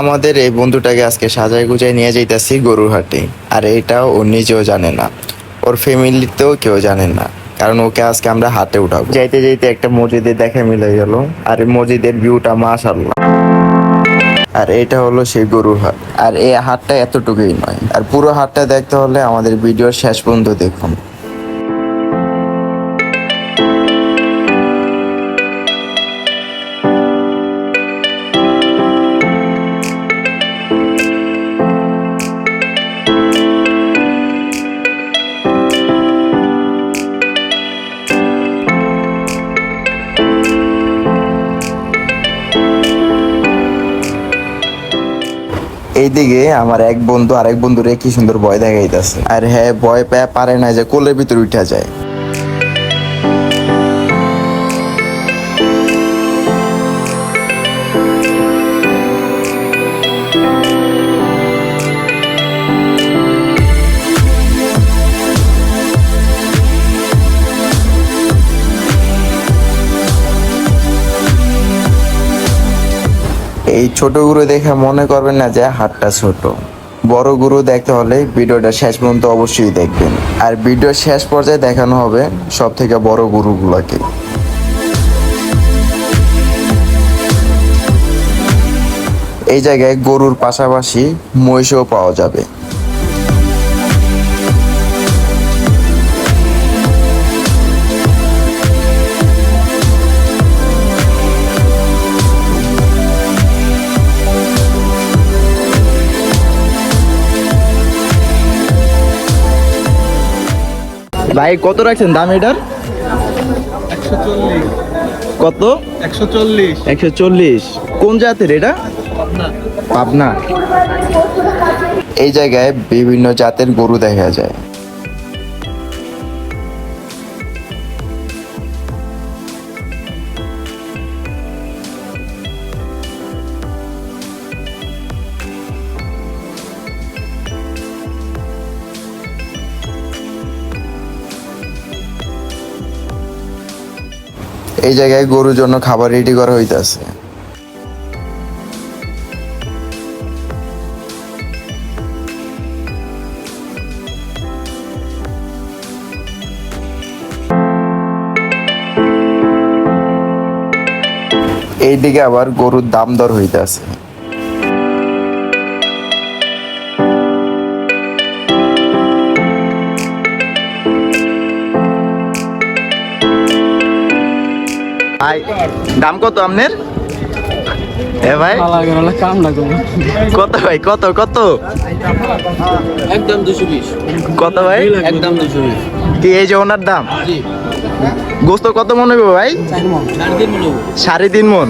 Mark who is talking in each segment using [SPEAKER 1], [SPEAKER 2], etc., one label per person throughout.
[SPEAKER 1] আমাদের এই বন্ধুটাকে আজকে সাজায় গুজায় নিয়ে যাইতেছি গরুর হাটে। আর এটাও ও নিজেও জানে না। ওর ফ্যামিলিতেও কেউ জানে না। কারণ ওকে আজকে আমরা হাটে উঠাবো। যাইতে যাইতে একটা মসজিদে দেখা মিলে গেল। আর এই মসজিদের ভিউটা মাশাল্লাহ আর এটা হলো সেই গরুর হাট। আর এই হাটটা এতটুকুই নয়। আর পুরো হাটটা দেখতে হলে আমাদের ভিডিওর শেষ পর্যন্ত দেখুন। এইদিকে আমার এক বন্ধু আরেক বন্ধুরে কি সুন্দর ভয় দেখাইতেছে। আর হ্যাঁ ভয় পেয়ে পারে না যে কোলের ভিতরে উঠা যায়। এই ছোট গুরু দেখে মনে করবেন না যে হাতটা ছোট। বড় গুরু দেখতে হলে ভিডিওটা শেষ পর্যন্ত অবশ্যই দেখবেন। আর ভিডিওর শেষ পর্যায়ে দেখানো হবে সব থেকে বড় গুরুগুলোকে। এই জায়গায় গরুর পাশাপাশি মহিষও পাওয়া যাবে। ভাই কত রাখছেন? দাম এটার? কত?
[SPEAKER 2] একশো চল্লিশ।
[SPEAKER 1] একশো চল্লিশ। কোন জাতের এটা? পাবনা। এই জায়গায় বিভিন্ন জাতের গরু দেখা যায়। এই জায়গায় গরুর জন্য খাবার রেডি করা হইতাছে। এইদিকে আবার গরুর দাম দর হইতাছে। ভাই, দাম কত আপনার এ ভাই, কত ভাই, কত কত?
[SPEAKER 2] একদম দুশো বিশ
[SPEAKER 1] কত ভাই?
[SPEAKER 2] একদম দুশো
[SPEAKER 1] কি এই যে ওনার দাম? গোস্ত কত মনে হবে ভাই?
[SPEAKER 2] সাড়ে তিন মন।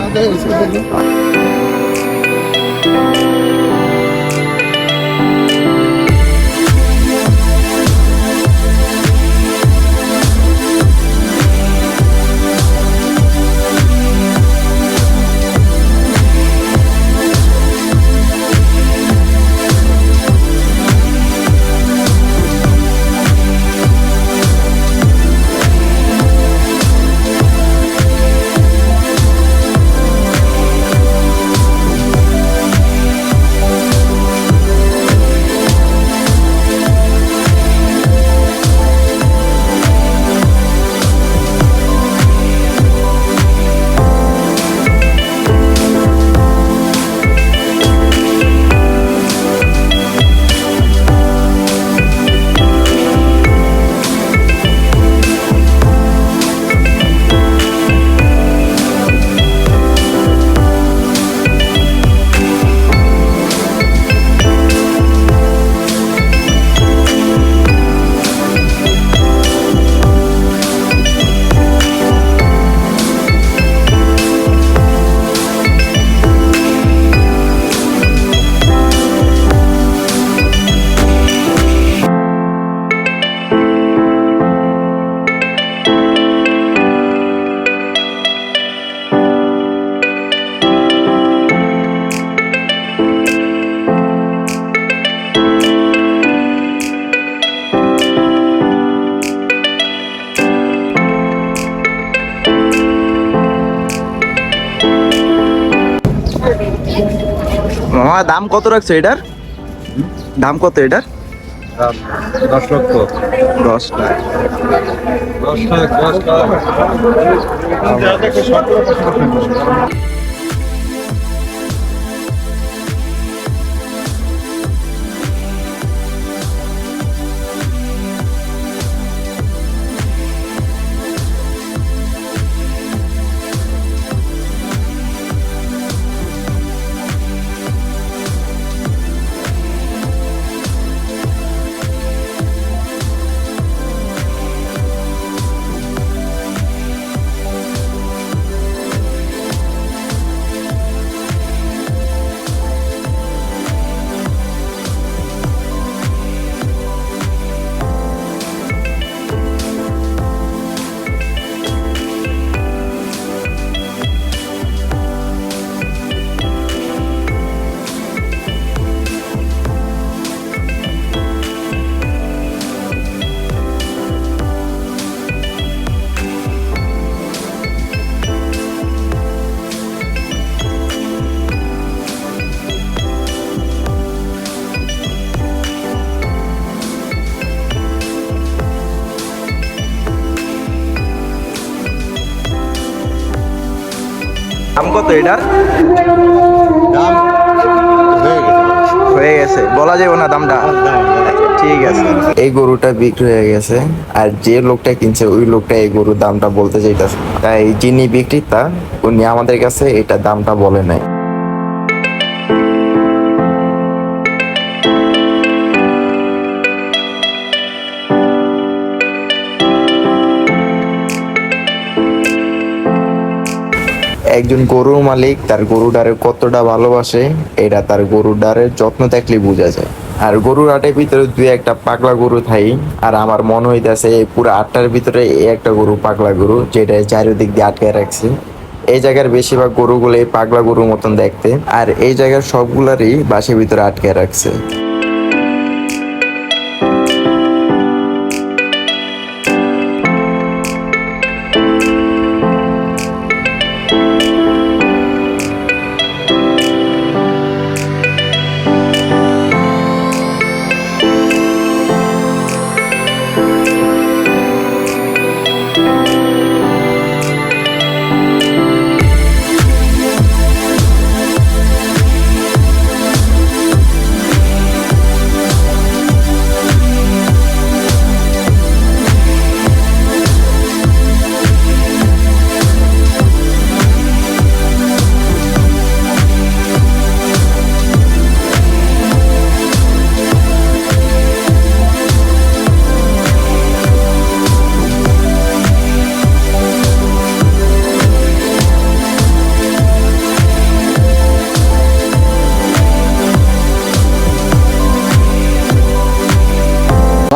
[SPEAKER 1] দাম কত রাখছে এটার? দাম কত এটার?
[SPEAKER 3] দশ লক্ষ।
[SPEAKER 1] দশ লাখ।
[SPEAKER 3] দশ লাখ দশ লাখ।
[SPEAKER 1] দাম কত এটার
[SPEAKER 3] দাম হয়ে গেছে।
[SPEAKER 1] বলা যাবে না দামটা। ঠিক আছে। এই গরুটা বিক্রি হয়ে গেছে। আর যে লোকটা কিনছে ওই লোকটা এই গরুর দামটা বলতে চাইতেছে। তাই যিনি বিক্রেতা উনি আমাদের কাছে এটা দামটা বলে নাই। একজন গরুর মালিক, তার গরুটারে কতটা ভালোবাসে, এটা তার গরুটারের যত্ন দেখলে বোঝা যায়। আর গরুর আটের ভিতরে দুই একটা পাগলা গরু থাই, আর আমার মনে হইতেছে এই পুরো আটটার ভিতরে এই একটা গরু পাগলা গরু, যেটা চারিদিক দিয়ে আটকে রাখছে। এই জায়গার বেশিরভাগ গরুগুলো এই পাগলা গরুর মতন দেখতে, আর এই জায়গার সবগুলারই বাসের ভিতরে আটকে রাখছে।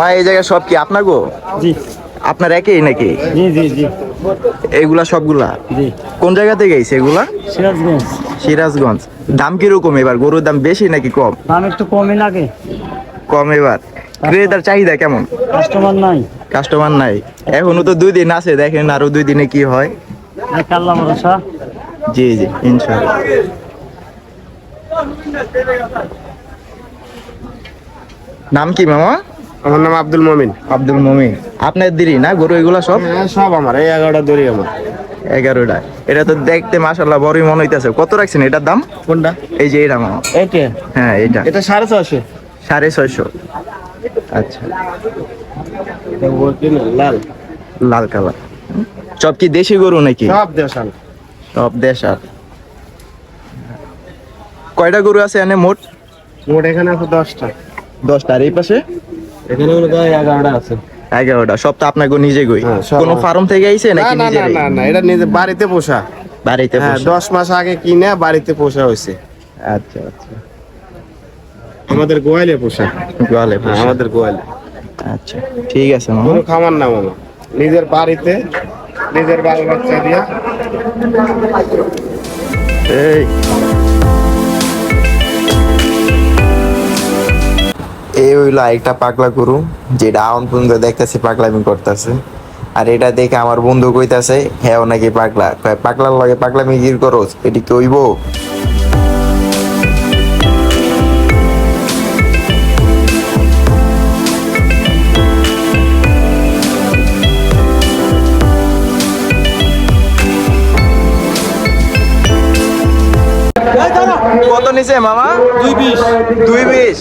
[SPEAKER 1] মা এই জায়গায় সব কি আপনার গো?
[SPEAKER 2] জি।
[SPEAKER 1] আপনার একই নাকি?
[SPEAKER 2] জি জি জি।
[SPEAKER 1] এইগুলা সবগুলা?
[SPEAKER 2] জি।
[SPEAKER 1] কোন জায়গা থেকে গেছে এগুলা?
[SPEAKER 2] সিরাজগঞ্জ।
[SPEAKER 1] সিরাজগঞ্জ। দাম কীরকম এবার? গরুর দাম বেশি নাকি কম?
[SPEAKER 2] দাম একটু কমই লাগে।
[SPEAKER 1] কম এবার। ক্রেতার চাহিদা কেমন?
[SPEAKER 2] কাস্টমার নাই।
[SPEAKER 1] কাস্টমার নাই। এখনও তো দুই দিন আছে দেখেন আরও দুই দিনে কি হয়।
[SPEAKER 2] কাল্লা ভরসা।
[SPEAKER 1] জি জি ইনশাল্লাহ নাম কি মামা?
[SPEAKER 3] আমার নাম আব্দুল মমিন।
[SPEAKER 1] আব্দুল মমিন। আপনার দিদি না? গরু এগুলা সব?
[SPEAKER 3] হ্যাঁ সব আমার। এই এগারোটা দড়ি আমার।
[SPEAKER 1] এগারোটা। এটা তো দেখতে মাসাল্লাহ বড়ই মনে হইতেছে। কত রাখছেন এটার দাম?
[SPEAKER 3] কোনটা?
[SPEAKER 1] এই যে এটা মামা।
[SPEAKER 2] এইটা
[SPEAKER 1] হ্যাঁ এটা।
[SPEAKER 3] এটা সাড়ে ছশো
[SPEAKER 1] সাড়ে ছয়শো। আচ্ছা।
[SPEAKER 3] লাল।
[SPEAKER 1] লাল কালার। সব কি দেশি গরু নাকি?
[SPEAKER 3] সব দেশাল।
[SPEAKER 1] সব দেশ আর কয়টা গরু আছে এনে মোট?
[SPEAKER 3] মোট এখানে আছে দশটা।
[SPEAKER 1] দশটা। আর এই পাশে?
[SPEAKER 3] এখানে মনে হয় এগারোটা আছে।
[SPEAKER 1] এগারোটা সব তো আপনাকে নিজে গই
[SPEAKER 3] হ্যাঁ,
[SPEAKER 1] কোনো ফার্ম থেকে আইছে নাকি
[SPEAKER 3] না
[SPEAKER 1] নিজে
[SPEAKER 3] না না না এটা নিজে বাড়িতে পোষা।
[SPEAKER 1] বাড়িতে
[SPEAKER 3] হ্যাঁ
[SPEAKER 1] পোষা?
[SPEAKER 3] দশ মাস আগে কিনে বাড়িতে পোষা হয়েছে
[SPEAKER 1] আচ্ছা আচ্ছা।
[SPEAKER 3] আমাদের গোয়ালে পোষা।
[SPEAKER 1] গোয়ালে
[SPEAKER 3] হ্যাঁ
[SPEAKER 1] পোষা।
[SPEAKER 3] আমাদের গোয়ালে।
[SPEAKER 1] আচ্ছা ঠিক আছে মামা।
[SPEAKER 3] কোনো খামার না মামা। নিজের বাড়িতে নিজের বাল বাচ্চা দিয়া।
[SPEAKER 1] এই। এই হইল একটা পাগলা গরু যেটা আউন পুন্দ দেখতেছে পাগলামি করতেছে। আর এটা দেখে আমার বন্ধু কইতাছে হ্যাঁ নাকি পাগলা। পাগলার লাগে পাগলামি গির করস? এটি কি হইব?
[SPEAKER 4] কত নিছে মামা? দুই বিশ। দুই বিশ।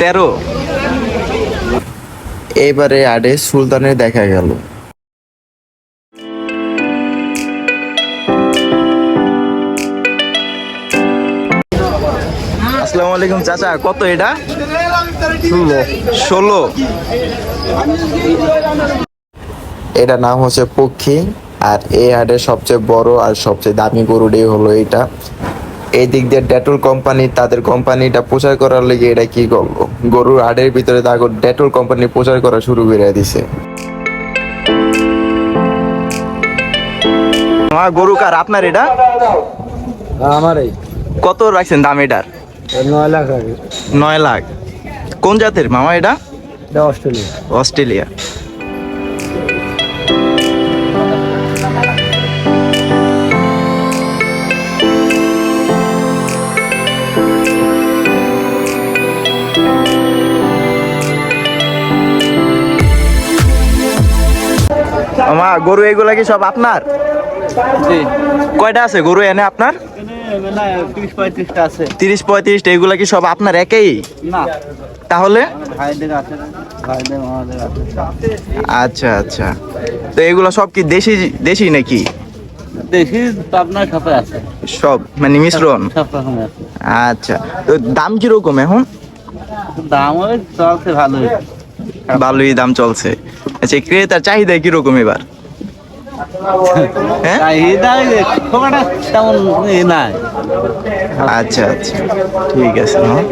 [SPEAKER 2] তেরো।
[SPEAKER 4] এবারে আডে সুলতানের দেখা গেল। আসসালামু আলাইকুম চাচা, কত এটা? ষোলো। এটা নাম হচ্ছে পক্ষী, আর এই হাটের সবচেয়ে বড় আর সবচেয়ে দামি গরুটাই হলো এটা। এই দিক দিয়ে ডেটল কোম্পানি তাদের কোম্পানিটা প্রচার করার লেগে এটা কি করল? গরুর হাটের ভিতরে তাকে ডেটল কোম্পানি প্রচার করা শুরু করে দিছে। আমার গরু কার? আপনার এটা?
[SPEAKER 2] আমার এই
[SPEAKER 4] কত রাখছেন দাম এটার?
[SPEAKER 2] নয় লাখ
[SPEAKER 4] নয় লাখ। কোন জাতের মামা এটা?
[SPEAKER 2] এটা অস্ট্রেলিয়া।
[SPEAKER 4] অস্ট্রেলিয়া। গরু এগুলা কি সব আপনার? কয়টা আছে গরু এনে আপনার?
[SPEAKER 2] তিরিশ পঁয়ত্রিশটা আছে
[SPEAKER 4] এগুলা কি সব আপনার একেই?
[SPEAKER 2] না।
[SPEAKER 4] তাহলে? আচ্ছা আচ্ছা। তো এগুলো সব কি দেশি দেশি নাকি?
[SPEAKER 2] দেখি আপনার সাথে আছে।
[SPEAKER 4] সব মানে মিশ্রণ? আচ্ছা। তো দাম কীরকম এখন?
[SPEAKER 2] দাম চলছে ভালোই।
[SPEAKER 4] ভালোই দাম চলছে। আচ্ছা ক্রেতার চাহিদা কীরকম এবার হ্যাঁ
[SPEAKER 2] চাহিদা খুব একটা তেমন ই নাই।
[SPEAKER 4] আচ্ছা আচ্ছা। ঠিক আছে হ্যাঁ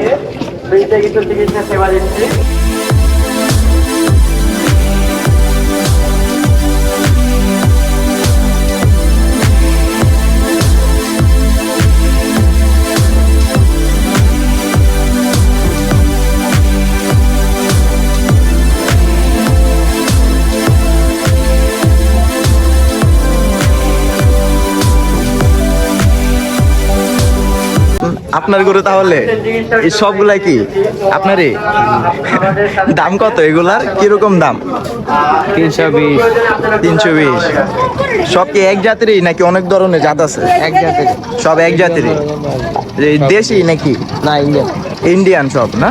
[SPEAKER 4] আপনার গরু তাহলে? এই সবগুলা কি? আপনারই? দাম কত এগুলার? কীরকম দাম?
[SPEAKER 2] তিনশো বিশ।
[SPEAKER 4] তিনশো বিশ। সব কি এক জাতেরই নাকি অনেক ধরনের জাত আছে?
[SPEAKER 2] এক জাতের
[SPEAKER 4] সব এক জাতেরই? এই দেশি নাকি?
[SPEAKER 2] না ইন্ডিয়ান
[SPEAKER 4] ইন্ডিয়ান সব না?